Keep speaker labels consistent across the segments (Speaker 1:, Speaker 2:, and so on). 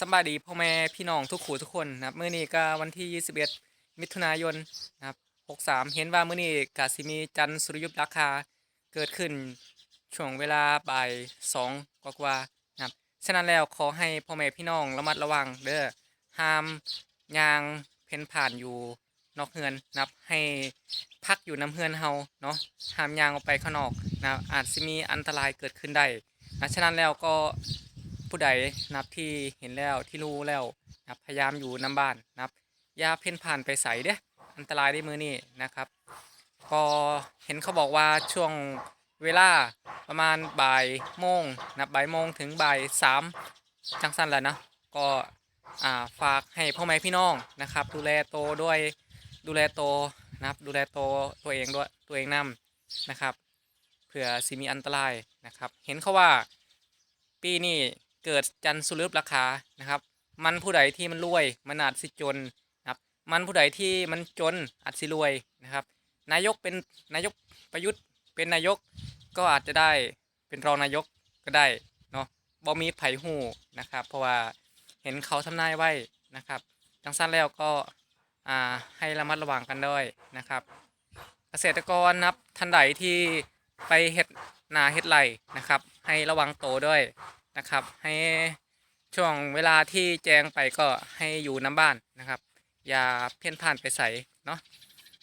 Speaker 1: สบายดีพ่อแม่พี่น้องทุกขู่ทุกคนนะครับมื้อนี้ก็วันที่ 21 มิถุนายนนะครับ63 เห็นว่ามื้อนี้กสิมีจันทร์สุริยุปราคาเกิดขึ้นช่วงเวลาบ่าย2กว่าๆนะครับฉะนั้นแล้วขอให้พ่อแม่พี่น้องระมัดระวังเด้อห้ามยางเพ่นผ่านอยู่นอกเฮือนนะครับให้พักอยู่น้ำเฮือนเฮาเนาะห้ามยางออกไปข้างนอกนะครับอาจสิมีอันตรายเกิดขึ้นได้นะฉะนั้นแล้วก็ ผู้ใดนับที่เห็นแล้วที่รู้แล้วนับพยายามอยู่น้ำบ้านนะครับอย่าเพ่นผ่านไปใส่เด้ออันตรายได้มือนี่นะครับก็เห็นเขาบอกว่าช่วงเวลาประมาณบ่ายโมงนับบ่ายโมงถึงบ่ายสามจังสั้นแหละนะก็อ่าฝากให้พ่อแม่พี่น้องนะครับ ดูแลโตด้วยดูแลโตนะครับดูแลโตตัวเองด้วยตัวเองนํนะครับเผื่อสิมีอันตรายนะครับ เห็นเขาว่าปีนี้ เกิดจันทร์สุริยุปราคานะครับ มันผู้ใดที่มันรวยมันอาจสิจนนะครับ มันผู้ใดที่มันจนอาจสิรวยนะครับ นายกเป็นนายกประยุทธ์เป็นนายกก็อาจจะได้เป็นรองนายกก็ได้เนาะบ่มีไผ่หูนะครับ เพราะว่าเห็นเขาทำนายไว้นะครับจังสั้นแล้วก็อ่าให้ระมัดระวังกันด้วยนะครับ เกษตรกรนะครับท่านใดที่ไปเฮ็ดนาเฮ็ดไรนะครับ ให้ระวังโตด้วย นะครับ ให้ช่วงเวลาที่แจ้งไปก็ให้อยู่น้ำบ้านนะครับ อย่าเพี้ยนผ่านไปใส่เนาะ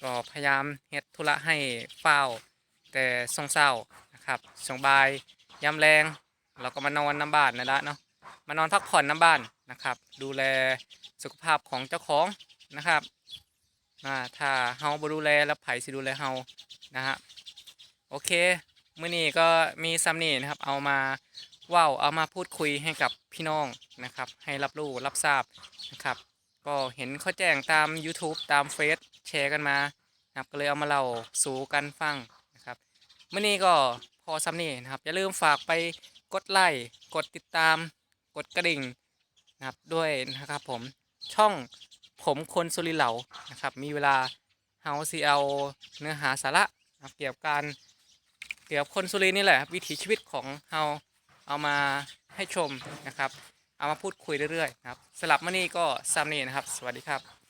Speaker 1: ก็พยายามเฮ็ดธุระให้เฝ้า แต่ทรงเศร้านะครับสงบายยามแรงเราก็มานอนน้ำบ้านนั่นละเนาะมานอนพักผ่อนน้ำบ้านนะครับ ดูแลสุขภาพของเจ้าของนะครับถ้าเฮาบ่ดูแลแล้วไผสิดูแลเฮานะฮะโอเคมื้อนี้ก็มีซัมนี่นะครับ เอามา ว้าวเอามาพูดคุยให้กับพี่น้องนะครับ ให้รับรู้รับทราบนะครับ ก็เห็นเขาแจ้งตาม YouTube ตามเฟซแชร์กันมานะครับก็เลยเอามาเล่าสู่กันฟังนะครับมื้อนี้ก็พอซัมนี่นะครับ อย่าลืมฝากไปกดไลค์กดติดตาม กดกระดิ่งนะครับด้วยนะครับผมช่องผมคนสุริเหลานะครับ มีเวลาเฮาสิเอาเนื้อหาสาระนะเกี่ยวกับการเกี่ยวกับคนสุรินี่แหละ วิถีชีวิตของเฮา เอามาให้ชมนะครับ เอามาพูดคุยเรื่อยๆนะครับสลับมานี่ก็ซัมนี่นะครับ สวัสดีครับ